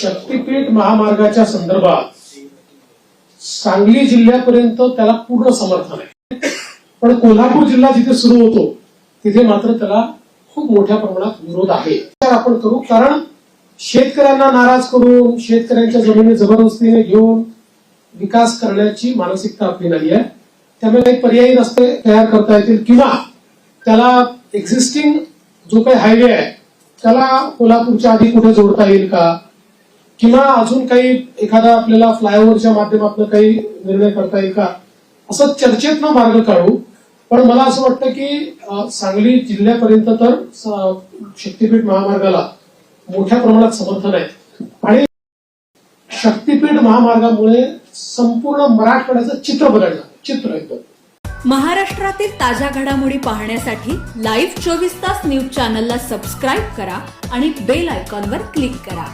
शक्तीपीठ महामार्गाच्या संदर्भात सांगली जिल्ह्यापर्यंत त्याला पूर्ण समर्थन आहे. पण कोल्हापूर जिल्हा जिथे सुरू होतो तिथे मात्र त्याला खूप मोठ्या प्रमाणात विरोध आहे. तर आपण करू कारण शेतकऱ्यांना नाराज करून शेतकऱ्यांच्या जमिनी जबरदस्तीने घेऊन विकास करण्याची मानसिकता आपली नाही आहे. त्यामुळे काही पर्यायी रस्ते तयार करता येतील किंवा त्याला एक्झिस्टिंग जो काही हायवे आहे त्याला कोल्हापूरच्या आधी कुठे जोडता येईल का? किंवा अजून काही एखादा आपल्याला फ्लायओव्हरच्या माध्यमातून काही निर्णय करता येईल का? असं चर्चेतनं मार्ग काढू. पण मला असं वाटतं की सांगली जिल्ह्यापर्यंत तर शक्तीपीठ महामार्गाला मोठ्या प्रमाणात समर्थन आहे. आणि शक्तीपीठ महामार्गामुळे संपूर्ण मराठवाड्याचं चित्र बदललं. चित्र एकदम महाराष्ट्रातील ताज्या घडामोडी पाहण्यासाठी लाईव्ह चोवीस तास न्यूज चॅनलला सबस्क्राईब करा आणि बेल आयकॉनवर क्लिक करा.